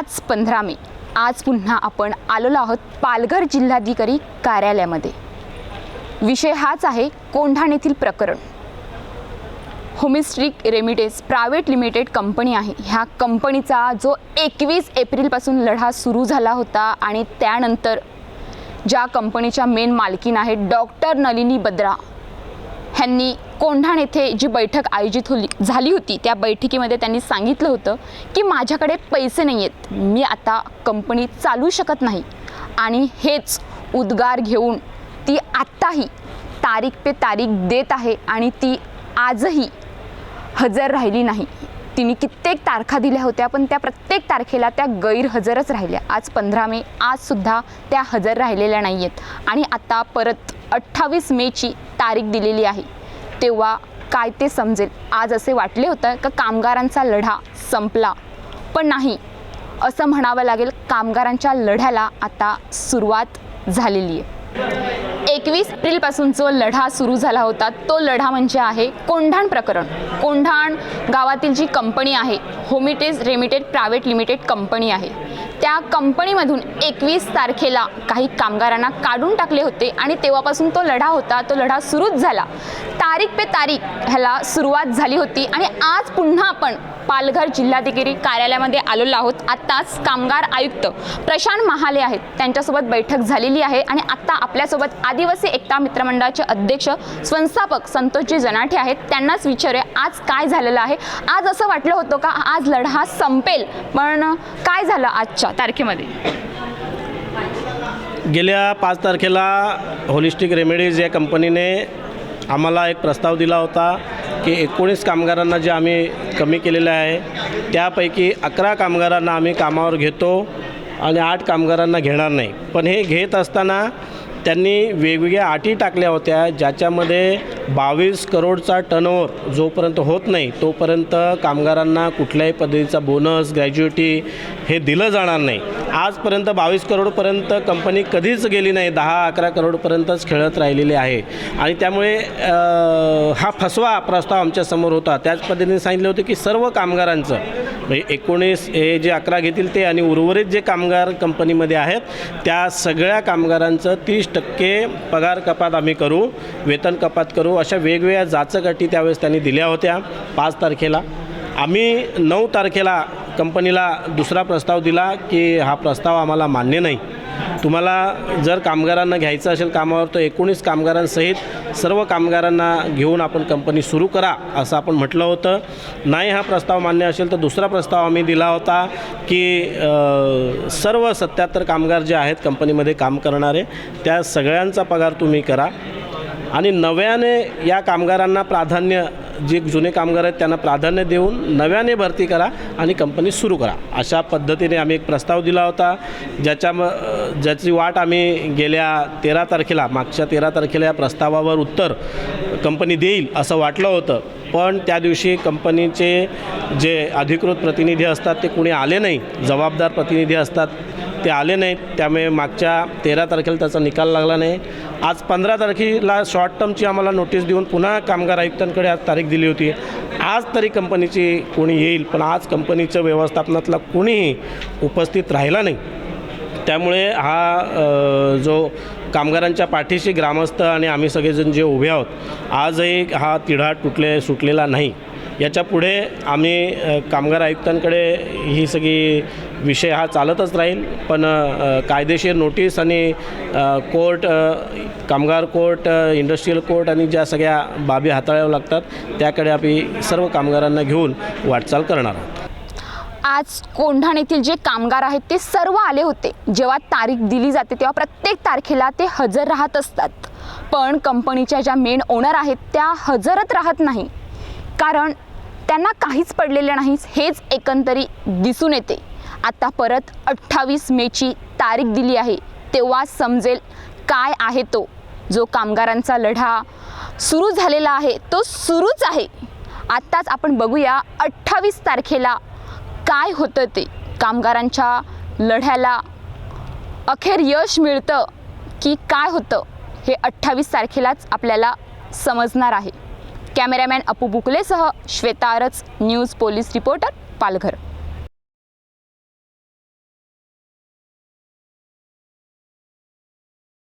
आज पंधरा मे. आज पुन्हा आपण आलेलो आहोत पालघर जिल्हाधिकारी कार्यालयामध्ये. विषय हाच आहे कोंढाण येथील प्रकरण. होमिस्ट्रिक रेमिटेज प्रायव्हेट लिमिटेड कंपनी आहे. ह्या कंपनीचा जो एकवीस एप्रिलपासून लढा सुरू झाला होता आणि त्यानंतर ज्या कंपनीच्या मेन मालकीन आहेत डॉक्टर नलिनी बद्रा ह्यांनी कोंढाण येथे जी बैठक आयोजित होली झाली होती त्या बैठकीमध्ये त्यांनी सांगितलं होतं की माझ्याकडे पैसे नाही आहेत मी आता कंपनी चालू शकत नाही. आणि हेच उद्गार घेऊन ती आत्ताही तारीख पे तारीख देत आहे आणि ती आजही हजर राहिली नाही. तिने कित्येक तारखा दिल्या होत्या पण त्या प्रत्येक तारखेला त्या गैरहजरच राहिल्या. आज पंधरा मे आजसुद्धा त्या हजर राहिलेल्या नाही आहेत आणि आता परत अठ्ठावीस मेची तारीख दिलेली आहे. तेव्हा काय ते समजेल? आज असे वाटले होतं का कामगारांचा लढा संपला? पण नाही. असं म्हणावं लागेल कामगारांच्या लढ्याला आता सुरुवात झालेली आहे. एकवीस एप्रिलपासून जो लढा सुरू झाला होता तो लढा म्हणजे आहे कोंढाण प्रकरण. कोंढाण गावातील जी कंपनी आहे होमिटेज रेमिटेड प्रायव्हेट लिमिटेड कंपनी आहे. त्या कंपनीमधून एकवीस तारखेला काही कामगारांना काढून टाकले होते आणि तेव्हापासून तो लढा होता तो लढा सुरूच झाला. तारीख पे तारीख ह्याला सुरुवात झाली होती आणि आज पुन्हा आपण पालघर जिल्हाधिकारी कार्यालयामध्ये आलेलो आहोत. आत्ताच कामगार आयुक्त प्रशांत महाले आहेत. त्यांच्यासोबत बैठक झालेली आहे आणि आत्ता आपल्यासोबत आदिवासी एकता मित्रमंडळाचे अध्यक्ष संस्थापक संतोषजी जनाठे आहेत. त्यांनाच विचारूया आज काय झालेलं आहे? आज असं वाटलं होतं का आज लढा संपेल? पण काय झालं आजच्या तारखेमध्ये? गेल्या पाच तारखेला होलिस्टिक रेमेडीज या कंपनीने आम्हाला एक प्रस्ताव दिला होता की एकोणीस कामगारांना जे आम्ही कमी केलेलं आहे. त्यापैकी अकरा कामगारांना आम्ही कामावर घेतो आणि आठ कामगारांना घेणार नाही. पण हे घेत असताना त्यांनी वेगवेगळ्या अटी टाकल्या होत्या ज्याच्यामध्ये बावीस करोडचा टर्नओव्हर जोपर्यंत होत नाही तोपर्यंत कामगारांना कुठल्याही पद्धतीचा बोनस ग्रॅज्युएटी हे दिलं जाणार नाही. आजपर्यंत बावीस करोडपर्यंत कंपनी कधीच गेली नाही दहा अकरा करोडपर्यंतच खेळत राहिलेली आहे. आणि त्यामुळे हा फसवा प्रस्ताव आमच्यासमोर होता. त्याच पद्धतीने सांगितले होते की सर्व कामगारांचं म्हणजे एकोणीस हे जे अकरा घेतील ते आणि उर्वरित जे कामगार कंपनीमध्ये आहेत त्या सगळ्या कामगारांचं तीस टक्के पगार कपात आम्ही करू वेतन कपात करू अशा वेगवेगळ्या जाचक अटी त्यावेळेस त्यांनी दिल्या होत्या पाच तारखेला. आम्ही नऊ तारखेला कंपनीला दुसरा प्रस्ताव दिला की हा प्रस्ताव आम्हाला मान्य नाही. तुम्हाला जर कामगारांना घ्यायचं असेल कामावर तर एकोणीस कामगारांसहित सर्व कामगारांना घेऊन आपण कंपनी सुरू करा असं आपण म्हटलं होतं. नाही हा प्रस्ताव मान्य असेल तर दुसरा प्रस्ताव आम्ही दिला होता की सर्व सत्याहत्तर कामगार जे आहेत कंपनीमध्ये काम करणारे त्या सगळ्यांचा पगार तुम्ही करा. आणि नव्याने या कामगारांना प्राधान्य जे जुने कामगार आहेत त्यांना प्राधान्य देऊन नव्याने भरती करा आणि कंपनी सुरू करा. अशा पद्धतीने आम्ही एक प्रस्ताव दिला होता ज्याच्या म ज्याची वाट आम्ही गेल्या तेरा तारखेला मागच्या तेरा तारखेला या प्रस्तावावर उत्तर कंपनी देईल असं वाटलं होतं. पण त्या दिवशी कंपनीचे जे अधिकृत प्रतिनिधी असतात ते कुणी आले नाही जबाबदार प्रतिनिधी असतात ते आले नाहीत त्यामुळे मागच्या तेरा तारखेला त्याचा निकाल लागला नाही. आज पंधरा तारखेला शॉर्ट टर्मची आम्हाला नोटीस देऊन पुन्हा कामगार आयुक्तांकडे आज तारीख दिली होती. आज तरी कंपनीची कोणी येईल पण आज कंपनीच्या व्यवस्थापनातला कोणीही उपस्थित राहिला नाही. त्यामुळे हा जो कामगारांच्या पाठीशी ग्रामस्थ आणि आम्ही सगळेजण जे उभे आहोत आजही हा तिढा तुटले सुटलेला नाही. याच्यापुढे आम्ही कामगार आयुक्तांकडे ही सगळी विषय हा चालतच राहील. पण कायदेशीर नोटीस आणि कोर्ट कामगार कोर्ट इंडस्ट्रीयल कोर्ट आणि ज्या सगळ्या बाबी हाताळाव्या लागतात त्याकडे आम्ही सर्व कामगारांना घेऊन वाटचाल करणार आहोत. आज कोंढाण येथील जे कामगार आहेत ते सर्व आले होते. जेव्हा तारीख दिली जाते तेव्हा प्रत्येक तारखेला ते हजर राहत असतात. पण कंपनीच्या ज्या मेन ओनर आहेत त्या हजरच राहत नाही. कारण त्यांना काहीच पडलेलं नाही हेच एकंदरी दिसून येते. आता परत अठ्ठावीस मेची तारीख दिली आहे तेव्हा समजेल काय आहे तो. जो कामगारांचा लढा सुरू झालेला आहे तो सुरूच आहे. आत्ताच आपण बघूया अठ्ठावीस तारखेला काय होतं ते? कामगारांच्या लढ्याला अखेर यश मिळतं की काय होतं हे अठ्ठावीस तारखेलाच आपल्याला समजणार आहे. Cameraman Apu बुकलेसह Shweta Aarach news police reporter Palghar.